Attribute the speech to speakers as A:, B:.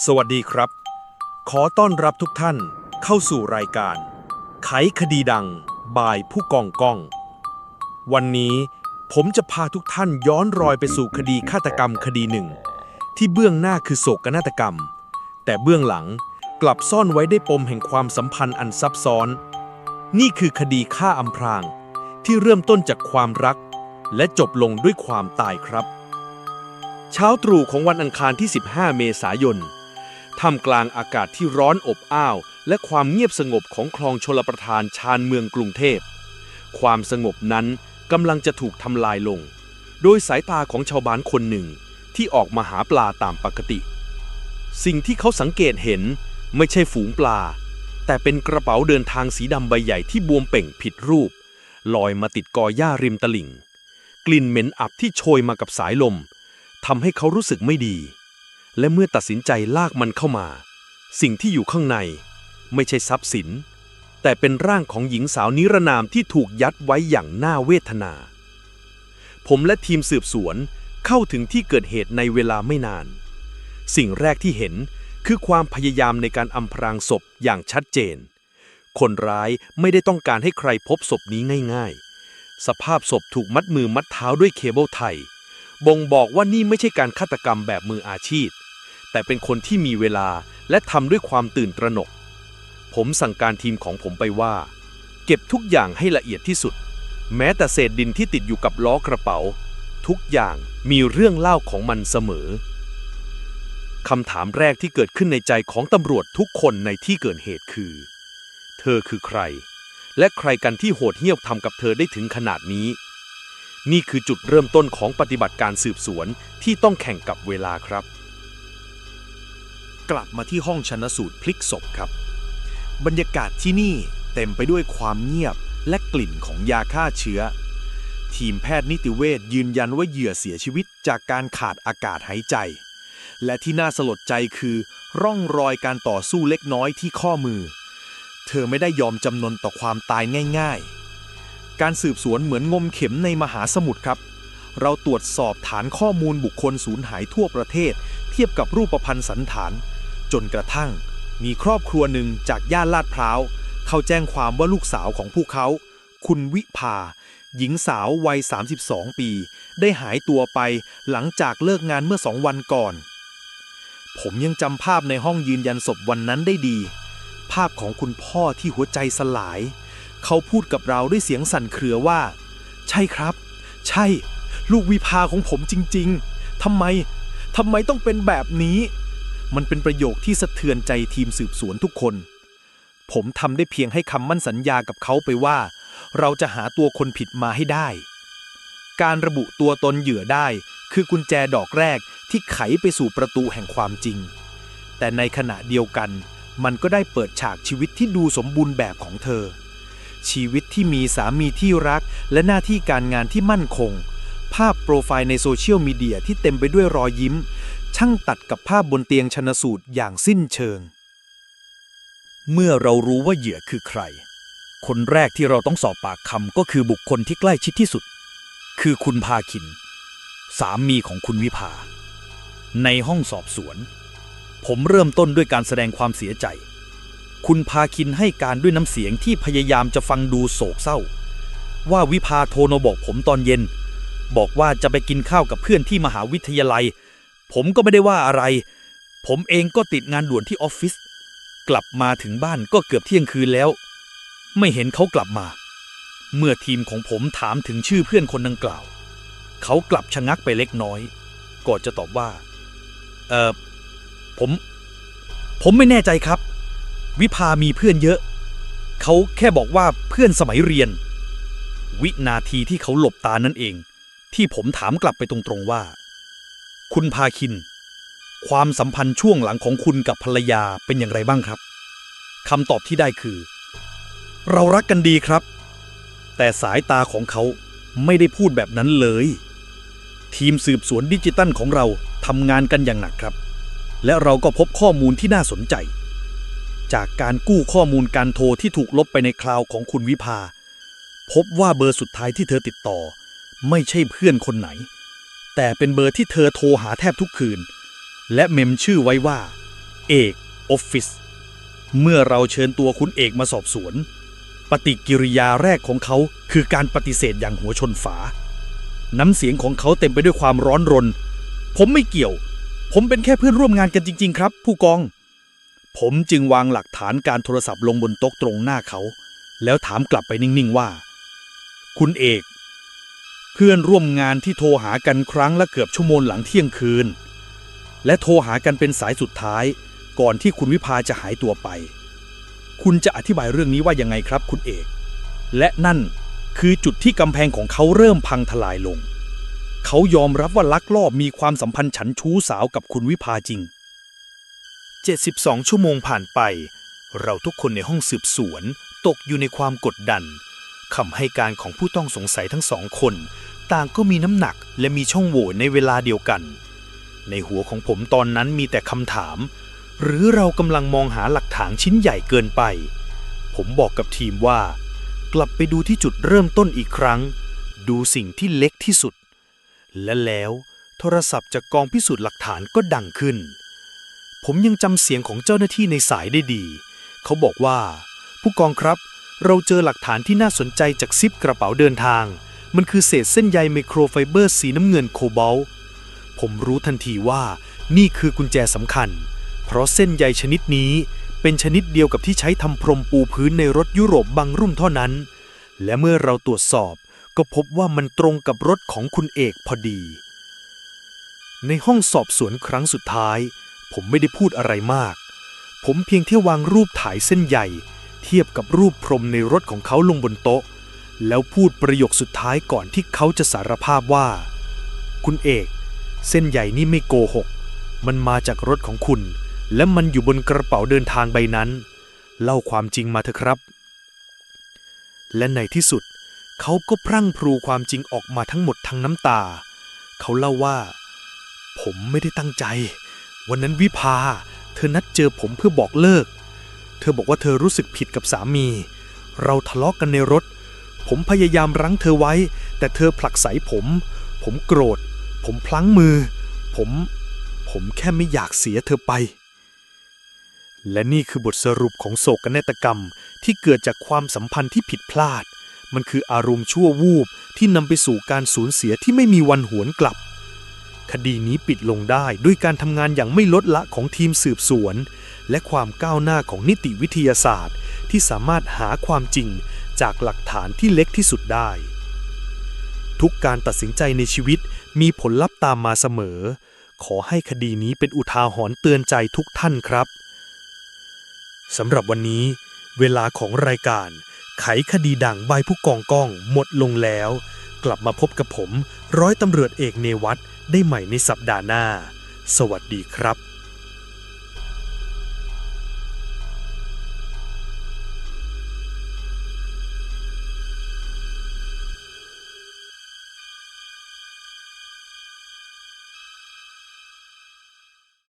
A: สวัสดีครับ ขอต้อนรับทุกท่านเข้าสู่รายการ ไขคดีดังบายผู้กองก้อง วันนี้ผมจะพาทุกท่านย้อนรอยไปสู่คดีฆาตกรรมคดีหนึ่ง ที่เบื้องหน้าคือโศกนาฏกรรม แต่เบื้องหลังกลับซ่อนไว้ได้ปมแห่งความสัมพันธ์อันซับซ้อน นี่คือคดีฆ่าอำพราง ที่เริ่มต้นจากความรัก และจบลงด้วยความตายครับ เช้าตรู่ของวันอังคารที่ 15 เมษายน ท่ามกลางอากาศที่ร้อนอบอ้าว และความเงียบสงบของคลองชลประทานชานเมืองกรุงเทพ ความสงบนั้นกำลังจะถูกทำลายลง โดยสายตาของชาวบ้านคนหนึ่งที่ออกมาหาปลาตามปกติ สิ่งที่เขาสังเกตเห็นไม่ใช่ฝูงปลา แต่เป็นกระเป๋าเดินทางสีดำใบใหญ่ที่บวมเป่งผิดรูป ลอยมาติดกอหญ้าริมตลิ่ง กลิ่นเหม็นอับที่โชยมากับสายลมทำให้เขารู้สึกไม่ดี และเมื่อตัดสินใจลากมันเข้ามา สิ่งที่อยู่ข้างใน ไม่ใช่ทรัพย์สิน แต่เป็นร่างของหญิงสาวนิรนามที่ถูกยัดไว้อย่างน่าเวทนา ผมและทีมสืบสวนเข้าถึงที่เกิดเหตุในเวลาไม่นาน สิ่งแรกที่เห็นคือความพยายามในการอำพรางศพอย่างชัดเจน คนร้ายไม่ได้ต้องการให้ใครพบศพนี้ง่าย ๆ สภาพศพถูกมัดมือมัดเท้าด้วยเคเบิลไทยบ่งบอกว่านี่ไม่ใช่การฆาตกรรมแบบมืออาชีพ แต่เป็นคนที่มีเวลาและทำด้วยความตื่นตระหนก ผมสั่งการทีมของผมไปว่า เก็บทุกอย่างให้ละเอียดที่สุด แม้แต่เศษดินที่ติดอยู่กับล้อกระเป๋า ทุกอย่างมีเรื่องเล่าของมันเสมอคำถามแรกที่เกิดขึ้นในใจของตำรวจทุกคนในที่เกิดเหตุคือ เธอคือใคร และใครกันที่โหดเหี้ยมทำกับเธอได้ถึงขนาดนี้ นี่คือจุดเริ่มต้นของปฏิบัติการสืบสวนที่ต้องแข่งกับเวลาครับ
B: กลับมาที่ห้องชนสูตรพลิกศพครับ บรรยากาศที่นี่เต็มไปด้วยความเงียบและกลิ่นของยาฆ่าเชื้อ ทีมแพทย์นิติเวชยืนยันว่าเหยื่อเสียชีวิตจากการขาดอากาศหายใจ และที่น่าสลดใจคือ ร่องรอยการต่อสู้เล็กน้อยที่ข้อมือ เธอไม่ได้ยอมจำนนต่อความตายง่าย ๆ การสืบสวนเหมือนงมเข็มในมหาสมุทรครับ เราตรวจสอบฐานข้อมูลบุคคลสูญหายทั่วประเทศ เทียบกับรูปพรรณสันฐาน จนกระทั่ง มีครอบครัวหนึ่งจากย่านลาดพร้าว เขาแจ้งความว่าลูกสาวของพวกเขา คุณวิภา หญิงสาววัย 32 ปี ได้หายตัวไปหลังจากเลิกงานเมื่อสองวันก่อน ผมยังจำภาพในห้องยืนยันศพวันนั้นได้ดี ภาพของคุณพ่อที่หัวใจสลาย เขาพูดกับเราด้วยเสียงสั่นเครือว่า ใช่ครับ ใช่ ลูกวิภาของผมจริง ๆทำไมทำไมต้องเป็นแบบนี้ มันเป็นประโยคที่สะเทือนใจทีมสืบสวนทุกคน ผมทำได้เพียงให้คำมั่นสัญญากับเขาไปว่า เราจะหาตัวคนผิดมาให้ได้ การระบุตัวตนเหยื่อได้ คือกุญแจดอกแรกที่ไขไปสู่ประตูแห่งความจริง แต่ในขณะเดียวกัน มันก็ได้เปิดฉากชีวิตที่ดูสมบูรณ์แบบของเธอ ชีวิตที่มีสามีที่รักและหน้าที่การงานที่มั่นคง ภาพโปรไฟล์ในโซเชียลมีเดียที่เต็มไปด้วยรอยยิ้ม ช่างตัดกับภาพบนเตียงชนสูตรอย่างสิ้นเชิง
C: เมื่อเรารู้ว่าเหยื่อคือใคร คนแรกที่เราต้องสอบปากคำก็คือบุคคลที่ใกล้ชิดที่สุด คือคุณพาคิน สามีของคุณวิภา ในห้องสอบสวน ผมเริ่มต้นด้วยการแสดงความเสียใจ คุณพาคินให้การด้วยน้ำเสียงที่พยายามจะฟังดูโศกเศร้า ว่าวิภาโทรมาบอกผมตอนเย็น บอกว่าจะไปกินข้าวกับเพื่อนที่มหาวิทยาลัย ผมก็ไม่ได้ว่าอะไร ผมเองก็ติดงานด่วนที่ออฟฟิศ กลับมาถึงบ้านก็เกือบเที่ยงคืนแล้ว ไม่เห็นเขากลับมา เมื่อทีมของผมถามถึงชื่อเพื่อนคนดังกล่าว เขากลับชะงักไปเล็กน้อย ก่อนจะตอบว่า เออผม ผมไม่แน่ใจครับ วิภามีเพื่อนเยอะ เขาแค่บอกว่าเพื่อนสมัยเรียน วินาทีที่เขาหลบตานั่นเอง ที่ผมถามกลับไปตรงๆว่า คุณพาคิน ความสัมพันธ์ช่วงหลังของคุณกับภรรยาเป็นอย่างไรบ้างครับคำตอบที่ได้คือ เรารักกันดีครับ แต่สายตาของเขาไม่ได้พูดแบบนั้นเลย ทีมสืบสวนดิจิตัลของเราทำงานกันอย่างหนักครับ และเราก็พบข้อมูลที่น่าสนใจ จากการกู้ข้อมูลการโทรที่ถูกลบไปในคลาวของคุณวิภา พบว่าเบอร์สุดท้ายที่เธอติดต่อ ไม่ใช่เพื่อนคนไหน แต่เป็นเบอร์ที่เธอโทรหาแทบทุกคืน และเมมชื่อไว้ว่า เอกออฟฟิศเมื่อเราเชิญตัวคุณเอกมาสอบสวน ปฏิกิริยาแรกของเขาคือการปฏิเสธอย่างหัวชนฝา น้ำเสียงของเขาเต็มไปด้วยความร้อนรน ผมไม่เกี่ยว ผมเป็นแค่เพื่อนร่วมงานกันจริง ๆ ครับ ผู้กอง ผมจึงวางหลักฐานการโทรศัพท์ลงบนโต๊ะตรงหน้าเขา แล้วถามกลับไปนิ่ง ๆ ว่า คุณเอก เพื่อนร่วมงานที่โทรหากันครั้งละเกือบชั่วโมงหลังเที่ยงคืน และโทรหากันเป็นสายสุดท้ายก่อนที่คุณวิภาจะหายตัวไป คุณจะอธิบายเรื่องนี้ว่ายังไงครับคุณเอก และนั่นคือจุดที่กำแพงของเขาเริ่มพังทลายลง เขายอมรับว่าลักลอบมีความสัมพันธ์ฉันชู้สาวกับคุณวิภาจริง
A: 72 ชั่วโมงผ่านไป เราทุกคนในห้องสืบสวน ตกอยู่ในความกดดัน คำให้การของผู้ต้องสงสัยทั้งสองคน ต่างก็มีน้ำหนักและมีช่องโหว่ในเวลาเดียวกัน ในหัวของผมตอนนั้นมีแต่คำถาม หรือเรากำลังมองหาหลักฐานชิ้นใหญ่เกินไป ผมบอกกับทีมว่า กลับไปดูที่จุดเริ่มต้นอีกครั้ง ดูสิ่งที่เล็กที่สุด และแล้วโทรศัพท์จากกองพิสูจน์หลักฐานก็ดังขึ้น ผมยังจำเสียงของเจ้าหน้าที่ในสายได้ดี เขาบอกว่า ผู้กองครับ เราเจอหลักฐานที่น่าสนใจจากซิปกระเป๋าเดินทาง มันคือเศษเส้นใยไมโครไฟเบอร์สีน้ำเงินโคบอลผมรู้ทันทีว่านี่คือกุญแจสำคัญ เพราะเส้นใยชนิดนี้เป็นชนิดเดียวกับที่ใช้ทำพรมปูพื้นในรถยุโรปบางรุ่นเท่านั้น และเมื่อเราตรวจสอบก็พบว่ามันตรงกับรถของคุณเอกพอดี ในห้องสอบสวนครั้งสุดท้าย ผมไม่ได้พูดอะไรมาก ผมเพียงแค่วางรูปถ่ายเส้นใหญ่ เทียบกับรูปพรมในรถของเขาลงบนโต๊ะ แล้วพูดประโยคสุดท้ายก่อนที่เขาจะสารภาพว่า คุณเอก เส้นใหญ่นี่ไม่โกหก มันมาจากรถของคุณ และมันอยู่บนกระเป๋าเดินทางใบนั้น เล่าความจริงมาเถอะครับ และในที่สุด เขาก็พรั่งพรูความจริงออกมาทั้งหมดทั้งน้ำตา เขาเล่าว่า ผมไม่ได้ตั้งใจ วันนั้นวิภา เธอนัดเจอผมเพื่อบอกเลิก เธอบอกว่าเธอรู้สึกผิดกับสามี เราทะเลาะกกันในรถ ผมพยายามรั้งเธอไว้ แต่เธอผลักไสผม ผมโกรธ ผมพลั้งมือ ผม ผมแค่ไม่อยากเสียเธอไป และนี่คือบทสรุปของโศกนาฏกรรมที่เกิดจากความสัมพันธ์ที่ผิดพลาด มันคืออารมณ์ชั่ววูบที่นำไปสู่การสูญเสียที่ไม่มีวันหวนกลับคดีนี้ปิดลงได้ด้วยการทำงานอย่างไม่ลดละของทีมสืบสวน และความก้าวหน้าของนิติวิทยาศาสตร์ ที่สามารถหาความจริงจากหลักฐานที่เล็กที่สุดได้ ทุกการตัดสินใจในชีวิตมีผลลัพธ์ตามมาเสมอ ขอให้คดีนี้เป็นอุทาหรณ์เตือนใจทุกท่านครับสำหรับวันนี้ เวลาของรายการ ไขคดีดังใบผู้กองก้อง หมดลงแล้ว กลับมาพบกับผม ร้อยตำรวจเอกเนวัตได้ใหม่ในสัปดาห์หน้า สวัสดีครับ